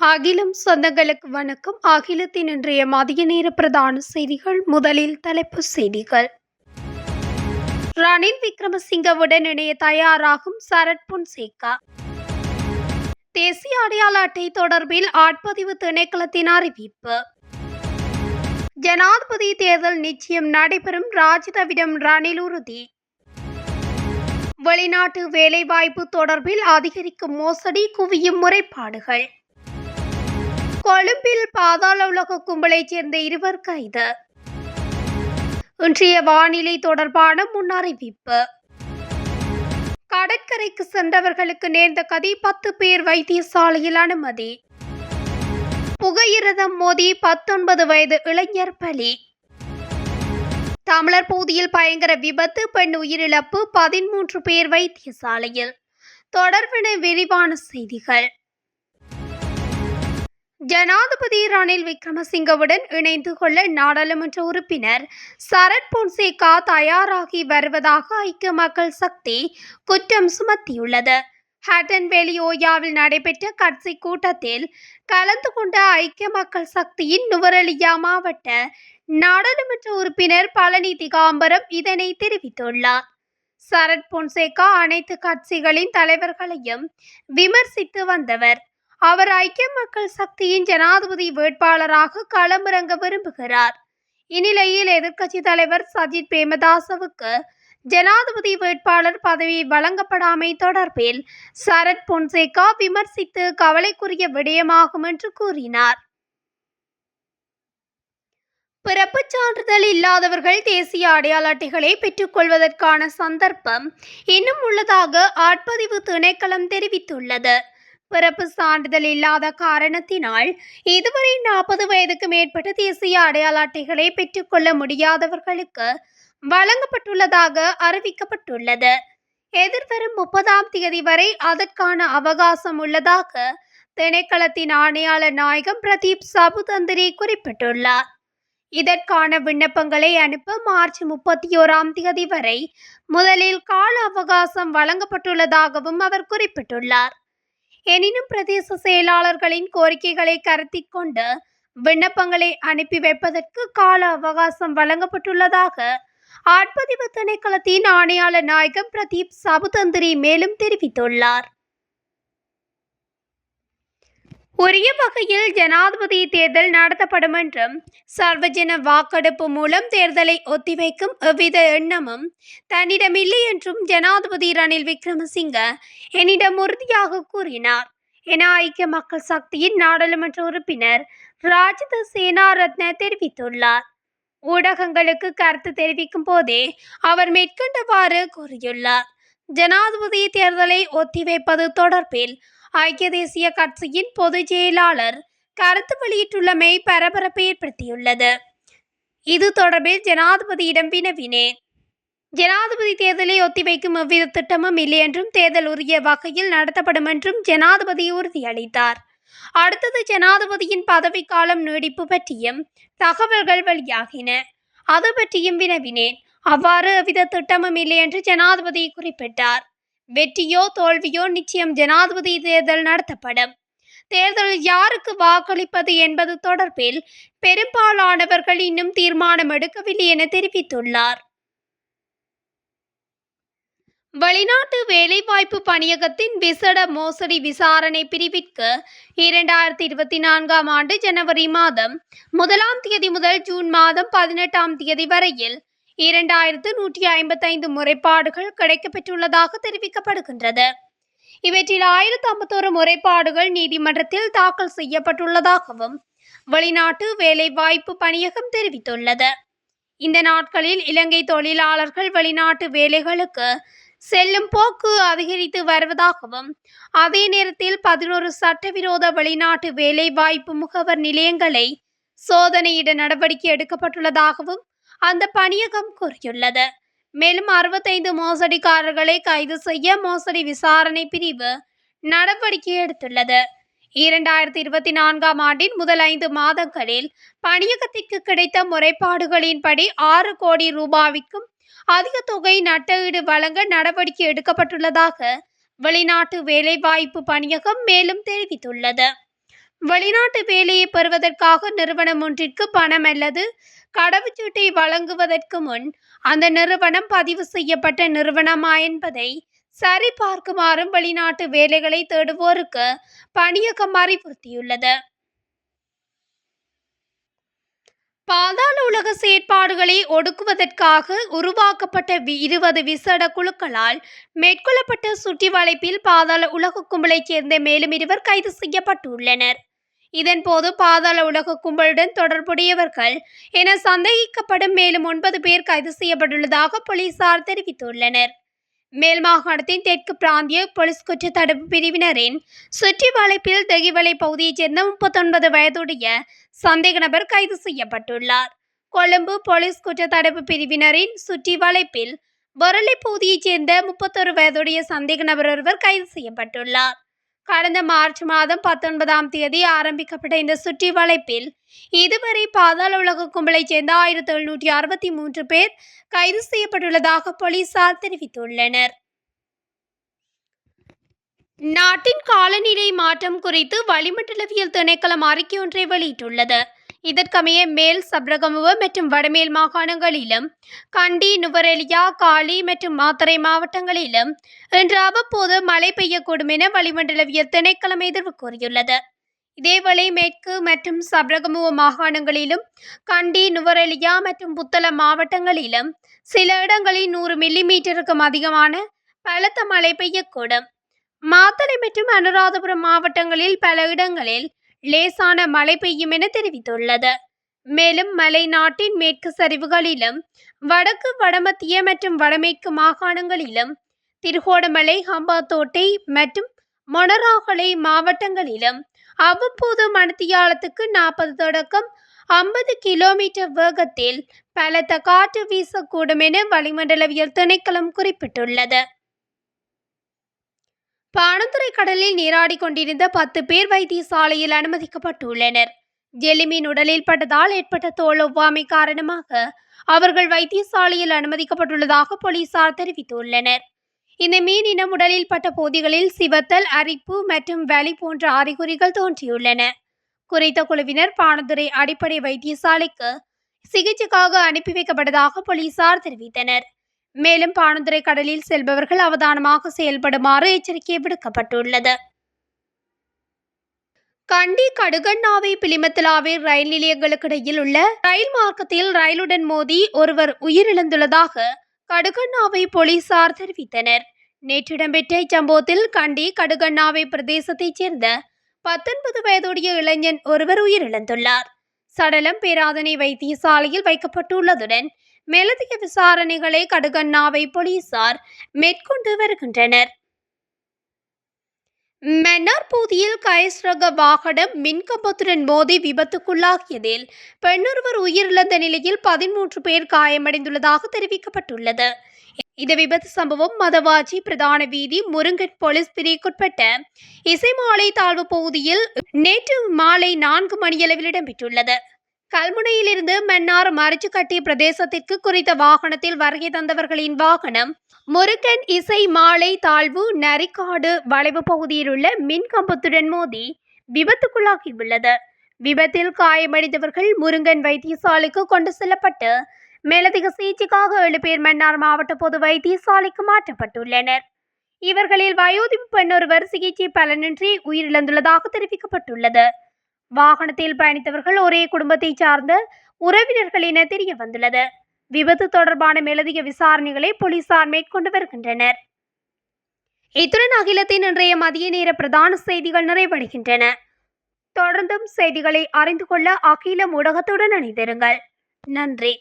அகிலம் சொந்தங்களுக்கு வணக்கம். அகிலத்தின் இன்றைய மதிய நேர பிரதான செய்திகள். முதலில் தலைப்புச் செய்திகள். ரணில் விக்ரமசிங்கவுடன் இணைய தயாராகும் சரத் பொன்சேகா தேசிய அடையாள அட்டை தொடர்பில் ஆட்பதிவு திணைக்களத்தின் அறிவிப்பு. ஜனாதிபதி தேர்தல் நிச்சயம் நடைபெறும் ராஜிதவிடம் ரணில் உறுதி. வெளிநாட்டு வேலைவாய்ப்பு தொடர்பில் அதிகரிக்கும் மோசடி குவியும் முறைப்பாடுகள். கொழும்பில் பாதாள உலக கும்பலைச் சேர்ந்த இருவர் கைது. இன்றைய வானிலை தொடர்பான முன்னறிவிப்பு. கடற்கரைக்கு சென்றவர்களுக்கு நேர்ந்த கதி பத்து பேர் வைத்தியசாலையில் அனுமதி. புகையிரதம் மோதி பத்தொன்பது வயது இளைஞர் பலி. தமிழர் பகுதியில் பயங்கர விபத்து பெண் உயிரிழப்பு பதிமூன்று பேர் வைத்தியசாலையில். தொடர்பின விரிவான செய்திகள். ஜனாதிபதி ரணில் விக்ரமசிங்கவுடன் இணைந்து கொள்ள நாடாளுமன்ற உறுப்பினர் சரத் பொன்சேகா தயாராகி வருவதாக ஐக்கிய மக்கள் சக்தி குற்றம் சுமத்தியுள்ளது. ஹட்டன்வேலி ஓயாவில் நடைபெற்ற கட்சி கூட்டத்தில் கலந்து கொண்ட ஐக்கிய மக்கள் சக்தியின் நுவரெலியா மாவட்ட நாடாளுமன்ற உறுப்பினர் பழனி திகாம்பரம் இதனை தெரிவித்துள்ளார். சரத் பொன்சேகா அனைத்து கட்சிகளின் தலைவர்களையும் விமர்சித்து வந்தவர். அவர் ஐக்கிய மக்கள் சக்தியின் ஜனாதிபதி வேட்பாளராக களமிறங்க விரும்புகிறார். இந்நிலையில் எதிர்க்கட்சி தலைவர் சஜித் பிரேமதாசவுக்கு ஜனாதிபதி வேட்பாளர் பதவி வழங்கப்படாமை தொடர்பில் சரத் பொன்சேகா விமர்சித்து கவலைக்குரிய விடயமாகும் என்று கூறினார். பிறப்புச் சான்றிதழ் இல்லாதவர்கள் தேசிய அடையாள அட்டைகளை பெற்றுக்கொள்வதற்கான சந்தர்ப்பம் இன்னும் உள்ளதாக ஆட்பதிவு திணைக்களம் தெரிவித்துள்ளது. பிறப்பு சான்றிதழ் இல்லாத காரணத்தினால் இதுவரை நாற்பது வயதுக்கு மேற்பட்ட தேசிய அடையாள அட்டைகளை பெற்றுக்கொள்ள முடியாதவர்களுக்கு வழங்கப்பட்டுள்ளதாக அறிவிக்கப்பட்டுள்ளது. எதிர்வரும் முப்பதாம் தேதி வரை அதற்கான அவகாசம் உள்ளதாக திணைக்களத்தின் ஆணையாளர் நாயகம் பிரதீப் சபுதந்திரி குறிப்பிட்டுள்ளார். இதற்கான விண்ணப்பங்களை அனுப்ப மார்ச் முப்பத்தி ஓராம் தேதி வரை முதலில் கால அவகாசம் வழங்கப்பட்டுள்ளதாகவும் அவர் குறிப்பிட்டுள்ளார். எனினும் பிரதேச செயலாளர்களின் கோரிக்கைகளை கருத்தில் கொண்டு விண்ணப்பங்களை அனுப்பி வைப்பதற்கு கால அவகாசம் வழங்கப்பட்டுள்ளதாக ஆட்பதிவு திணைக்களத்தின் ஆணையாளர் நாயகம் பிரதீப் சபுதந்திரி மேலும் தெரிவித்துள்ளார். உரிய வகையில் ஜனாதிபதி தேர்தல் நடத்தப்படும் என்றும் சர்வஜன வாக்கெடுப்பு மூலம் தேர்தலை ஒத்திவைக்கும் எவ்வித எண்ணமும் தன்னிடமில்லை என்றும் ஜனாதிபதி ரணில் விக்ரமசிங்க என்னிடம் உறுதியாக கூறினார். என ஐக்கிய மக்கள் சக்தியின் நாடாளுமன்ற உறுப்பினர் ராஜித சேனாரத்ன தெரிவித்துள்ளார். ஊடகங்களுக்கு கருத்து தெரிவிக்கும் போதே அவர் மேற்கண்டவாறு கூறியுள்ளார். ஜனாதிபதி தேர்தலை ஒத்திவைப்பது தொடர்பில் ஐக்கிய தேசிய கட்சியின் பொதுச் செயலாளர் கருத்து வெளியிட்டுள்ளமை பரபரப்பை ஏற்படுத்தியுள்ளது. இது தொடர்பில் ஜனாதிபதியிடம் வினவினேன் ஜனாதிபதி தேர்தலை ஒத்திவைக்கும் எவ்வித திட்டமும் இல்லை என்றும் தேர்தல் உரிய வகையில் நடத்தப்படும் என்றும் ஜனாதிபதி உறுதியளித்தார். அடுத்தது ஜனாதிபதியின் பதவிக்காலம் நீடிப்பு பற்றியும் தகவல்கள் வெளியாகின. அது பற்றியும் வினவினேன். அவ்வாறு எவ்வித திட்டமும் இல்லை என்று ஜனாதிபதி குறிப்பிட்டார். வெற்றியோ தோல்வியோ நிச்சயம் ஜனாதிபதி தேர்தல் நடத்தப்படும். தேர்தலில் யாருக்கு வாக்களிப்பது என்பது தொடர்பில் பெரும்பாலானவர்கள் இன்னும் தீர்மானம் எடுக்கவில்லை என தெரிவித்துள்ளார். வெளிநாட்டு வேலைவாய்ப்பு பணியகத்தின் விசட மோசடி விசாரணை பிரிவிற்கு இரண்டாயிரத்தி இருபத்தி நான்காம் ஆண்டு ஜனவரி மாதம் முதலாம் தேதி முதல் ஜூன் மாதம் பதினெட்டாம் தேதி வரையில் இரண்டாயிரத்து நூற்றி ஐம்பத்தைந்து முறைப்பாடுகள் கிடைக்கப்பெற்றுள்ளதாக தெரிவிக்கப்படுகின்றது. இவற்றில் ஆயிரத்து ஐம்பத்தோரு முறைப்பாடுகள் நீதிமன்றத்தில் தாக்கல் செய்யப்பட்டுள்ளதாகவும் வெளிநாட்டு வேலைவாய்ப்பு பணியகம் தெரிவித்துள்ளது. இந்த நாட்களில் இலங்கை தொழிலாளர்கள் வெளிநாட்டு வேலைகளுக்கு செல்லும் போக்கு அதிகரித்து வருவதாகவும் அதே நேரத்தில் பதினோரு சட்டவிரோத வெளிநாட்டு வேலைவாய்ப்பு முகவர் நிலையங்களை சோதனையிட நடவடிக்கை எடுக்கப்பட்டுள்ளதாகவும் அந்த பணியகம் கூறியுள்ளது. மேலும் அறுபத்தைந்து மோசடிக்காரர்களை கைது செய்ய மோசடி விசாரணை பிரிவு நடவடிக்கை எடுத்துள்ளது. இரண்டாயிரத்தி இருபத்தி நான்காம் ஆண்டின் முதல் ஐந்து மாதங்களில் பணியகத்திற்கு கிடைத்த முறைப்பாடுகளின்படி ஆறு கோடி ரூபாய்க்கும் அதிக தொகை நட்டஈடு வழங்க நடவடிக்கை எடுக்கப்பட்டுள்ளதாக வெளிநாட்டு வேலைவாய்ப்பு பணியகம் மேலும் தெரிவித்துள்ளது. வெளிநாட்டு வேலையை பெறுவதற்காக நிறுவனம் ஒன்றிற்கு பணம் அல்லது கடவுச்சீட்டை வழங்குவதற்கு முன் அந்த நிறுவனம் பதிவு செய்யப்பட்ட நிறுவனமா என்பதை சரிபார்க்குமாறும் வெளிநாட்டு வேலைகளை தேடுவோருக்கு பணியகம் அறிவுறுத்தியுள்ளது பாதாள உலக செயற்பாடுகளை ஒடுக்குவதற்காக உருவாக்கப்பட்ட வி- இருபது விசேட குழுக்களால் மேற்கொள்ளப்பட்ட சுற்றி வளைப்பில் பாதாள உலக கும்பலைச் சேர்ந்த மேலும் இருவர் கைது செய்யப்பட்டுள்ளனர். இதன்போது பாதாள உலக கும்பலுடன் தொடர்புடையவர்கள் என சந்தேகிக்கப்படும் மேலும் ஒன்பது பேர் கைது செய்யப்பட்டுள்ளதாக போலீசார் தெரிவித்துள்ளனர். மேல் மாகாணத்தின் தெற்கு பிராந்திய போலீஸ் குற்ற தடுப்பு பிரிவினரின் சுற்றி வளைப்பில் தெகிவலை பகுதியைச் சேர்ந்த முப்பத்தொன்பது வயதுடைய சந்தேக நபர் கைது செய்யப்பட்டுள்ளார். கொழும்பு போலீஸ் குற்ற தடுப்பு பிரிவினரின் சுற்றி வளைப்பில் பொருளை பகுதியைச் சேர்ந்த முப்பத்தொரு வயதுடைய சந்தேக நபர் ஒருவர் கைது செய்யப்பட்டுள்ளார். கடந்த மார்ச் மாதம் பத்தொன்பதாம் தேதி ஆரம்பிக்கப்பட்ட இந்த சுற்றி வளைப்பில் இதுவரை பாதாள உலக கும்பலைச் சேர்ந்த ஆயிரத்தி எழுநூற்றி அறுபத்தி மூன்று பேர் கைது செய்யப்பட்டுள்ளதாக போலீசார் தெரிவித்துள்ளனர். நாட்டின் காலநிலை மாற்றம் குறித்து வளிமண்டலவியல் திணைக்களம் அறிக்கை ஒன்றை வெளியிட்டுள்ளது. இதற்கமைய மேல் சப்ரகமுவ மற்றும் வடமேல் மாகாணங்களிலும் கண்டி நுவரெலியா காலி மற்றும் மாத்தறை மாவட்டங்களிலும் இன்று அவ்வப்போது மழை பெய்யக்கூடும் என வளிமண்டலவியல் திணைக்களம் எதிர்வு கூறியுள்ளது இதேவேளை மேற்கு மற்றும் சப்ரகமுவ மாகாணங்களிலும் கண்டி நுவரெலியா மற்றும் புத்தள மாவட்டங்களிலும் சில இடங்களில் நூறு மில்லி மீட்டருக்கும் அதிகமான பலத்த மழை பெய்யக்கூடும். மாத்தளை மற்றும் அனுராதபுரம் மாவட்டங்களில் பல இடங்களில் லேசான மழை பெய்யும் என தெரிவித்துள்ளது. மேலும் மலை நாட்டின் மேற்கு சரிவுகளிலும் வடக்கு வடமத்திய மற்றும் வடமேற்கு மாகாணங்களிலும் திருகோணமலை ஹம்பாத்தோட்டை மற்றும் மொனராகலை மாவட்டங்களிலும் அவ்வப்போது மணித்தியாலத்துக்கு நாற்பது தொடக்கம் ஐம்பது கிலோமீட்டர் வேகத்தில் பலத்த காற்று வீசக்கூடும் என வளிமண்டலவியல் திணைக்களம் குறிப்பிட்டுள்ளது. பாணந்துறை கடலில் நீராடி கொண்டிருந்த பத்து பேர் வைத்தியசாலையில் அனுமதிக்கப்பட்டுள்ளனர். ஜெலிமீன் உடலில் பட்டதால் ஏற்பட்ட தோல் ஒவ்வாமை காரணமாக அவர்கள் வைத்தியசாலையில் அனுமதிக்கப்பட்டுள்ளதாக போலீசார் தெரிவித்துள்ளனர். இந்த மீனினம் உடலில் பட்ட போதிகளில் சிவத்தல் அரிப்பு மற்றும் வலி போன்ற அறிகுறிகள் தோன்றியுள்ளன. குறித்த குழுவினர் பானதுரை அடிப்படை வைத்தியசாலைக்கு சிகிச்சைக்காக அனுப்பி வைக்கப்பட்டதாக போலீசார் தெரிவித்தனர். மேலும் பாணந்துறை கடலில் செல்பவர்கள் அவதானமாக செயல்படுமாறு எச்சரிக்கை விடுக்கப்பட்டுள்ளது. கண்டி கடுகண்ணாவை பிலிமத்திலாவை ரயில் நிலையங்களுக்கு இடையில் உள்ள ரயில் மார்க்கத்தில் ரயிலுடன் மோதி ஒருவர் உயிரிழந்துள்ளதாக கடுகண்ணாவை போலீசார் தெரிவித்தனர். நேற்று இடம்பெற்ற இச்சம்பவத்தில் கண்டி கடுகண்ணாவை பிரதேசத்தைச் சேர்ந்த பத்தொன்பது வயதுடைய இளைஞன் ஒருவர் உயிரிழந்துள்ளார். சடலம் பேராதனை வைத்தியசாலையில் வைக்கப்பட்டுள்ளதுடன் மேலதிக விசாரணைகளை கடுகண்ணாவை போலீசார் மேற்கொண்டு வருகின்றனர். மன்னார் பகுதியில் கயஸ் ரக வாகனம் மின்கம்பத்துடன் மோதி விபத்துக்குள்ளாகியதில் பெண்ணொருவர் உயிரிழந்த நிலையில் பதிமூன்று பேர் காயமடைந்துள்ளதாக தெரிவிக்கப்பட்டுள்ளது. இந்த விபத்து சம்பவம் மதவாச்சி பிரதான வீதி முருங்கட் போலீஸ் பிரிவுக்குட்பட்ட இசைமாலை தாழ்வு பகுதியில் நேற்று மாலை நான்கு மணியளவில் இடம்பெற்றுள்ளது. கல்முனையிலிருந்து மன்னார் மறைச்சுக்கட்டி பிரதேசத்திற்கு குறித்த வாகனத்தில் வருகை தந்தவர்களின் வாகனம் முருகன் இசை மாலை தாழ்வு நரிக்காடு வளைவு பகுதியில் உள்ள மின் கம்பத்துடன் மோதி விபத்துக்குள்ளாகியுள்ளது. விபத்தில் காயமடைந்தவர்கள் முருங்கன் வைத்தியசாலைக்கு கொண்டு செல்லப்பட்டு மேலதிக சிகிச்சைக்காக ஏழு பேர் மன்னார் மாவட்ட பொது வைத்தியசாலைக்கு மாற்றப்பட்டுள்ளனர். இவர்களில் வயோதிப பெண்ணொருவர் சிகிச்சை பலனின்றி உயிரிழந்துள்ளதாக தெரிவிக்கப்பட்டுள்ளது. வாகனத்தில் பயணித்தவர்கள் ஒரே குடும்பத்தை சார்ந்த உறவினர்கள் என தெரிய வந்துள்ளது. விபத்து தொடர்பான மேலதிக விசாரணைகளை போலீசார் மேற்கொண்டு வருகின்றனர். இத்துடன் அகிலத்தின் இன்றைய மதிய நேர பிரதான செய்திகள் நிறைவடைகின்றன. தொடர்ந்தும் செய்திகளை அறிந்து கொள்ள அகிலம் ஊடகத்துடன் அணிந்திருங்கள் நன்றி.